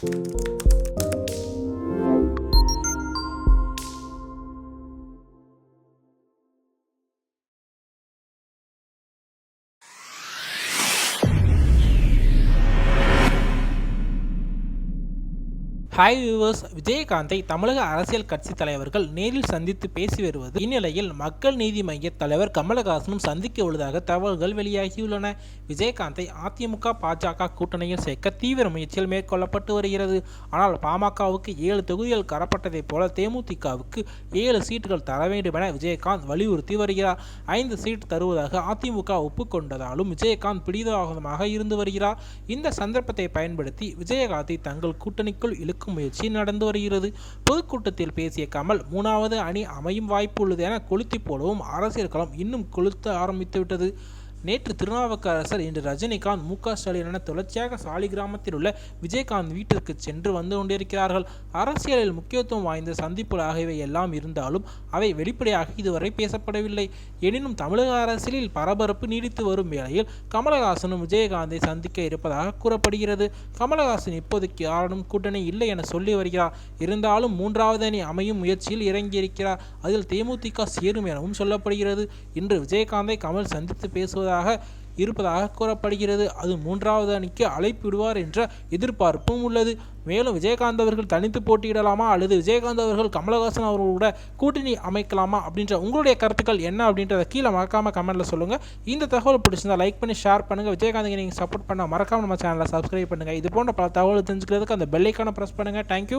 Música hi viewers விஜயகாந்தை தமிழக அரசியல் கட்சி தலைவர்கள் நேரில் சந்தித்து பேசி வருவது இந்நிலையில் மக்கள் நீதி மைய தலைவர் கமலஹாசனும் சந்திக்க உள்ளதாக தகவல்கள் வெளியாகியுள்ளன. விஜயகாந்தை அதிமுக பாஜக கூட்டணியில் சேர்க்க தீவிர முயற்சிகள் மேற்கொள்ளப்பட்டு வருகிறது. ஆனால் பாமகவுக்கு ஏழு தொகுதிகள் கரப்பட்டதைப் போல தேமுதிகவுக்கு ஏழு சீட்டுகள் தர வேண்டும் என விஜயகாந்த் வலியுறுத்தி வருகிறார். ஐந்து சீட் தருவதாக அதிமுக ஒப்புக்கொண்டதாலும் விஜயகாந்த் பிடிவாதமாக இருந்து வருகிறார். இந்த சந்தர்ப்பத்தை பயன்படுத்தி விஜயகாந்தை தங்கள் கூட்டணிக்குள் இழுக்கும் முயற்சி நடந்து வருகிறது. பொதுக்கூட்டத்தில் பேசிய கமல் மூணாவது அணி அமையும் வாய்ப்பு உள்ளது என கொளுத்தி போலவும் அரசியல் களம் இன்னும் கொளுத்த ஆரம்பித்துவிட்டது. நேற்று திருநாவுக்கரசர் இன்று ரஜினிகாந்த் மு க ஸ்டாலின் என தொடர்ச்சியாக சாலிகிராமத்தில் உள்ள விஜயகாந்த் வீட்டிற்கு சென்று வந்து கொண்டிருக்கிறார்கள். அரசியலில் முக்கியத்துவம் வாய்ந்த சந்திப்புகள் ஆகியவை எல்லாம் இருந்தாலும் அவை வெளிப்படையாக இதுவரை பேசப்படவில்லை. எனினும் தமிழக அரசியலில் பரபரப்பு நீடித்து வரும் வேளையில் கமலஹாசனும் விஜயகாந்தை சந்திக்க இருப்பதாக கூறப்படுகிறது. கமலஹாசன் இப்போதைக்கு யாரும் கூட்டணி இல்லை என சொல்லி வருகிறார். இருந்தாலும் மூன்றாவது அணி அமையும் முயற்சியில் இறங்கியிருக்கிறார். அதில் தேமுதிக சேரும் எனவும் சொல்லப்படுகிறது. இன்று விஜயகாந்தை கமல் சந்தித்து பேசுவதாக இருப்பதாக கூறப்படுகிறது. அது மூன்றாவது அணிக்கு அழைப்பு விடுவார் என்ற எதிர்பார்ப்பும் உள்ளது. மேலும் விஜயகாந்த் அவர்கள் தனித்து போட்டியிடலாமா அல்லது விஜயகாந்த் அவர்கள் கமலஹாசன் அவர்களோட கூட்டணி அமைக்கலாமா அப்படின்ற உங்களுடைய கருத்துக்கள் என்ன அப்படின்றத கீழே மறக்காம கமெண்ட்டில் சொல்லுங்கள் இந்த தகவல் பிடிச்சிருந்தா லைக் பண்ணி ஷேர் பண்ணுங்க. விஜயகாந்த் நீங்கள் சப்போர்ட் பண்ண மறக்காம நம்ம சேனலை சப்ஸ்கிரைப் பண்ணுங்க. இது போன்ற பல தகவல் தெரிஞ்சுக்கிறதுக்கு அந்த பெல்லைக்கான ப்ரெஸ் பண்ணுங்கள் தேங்க்யூ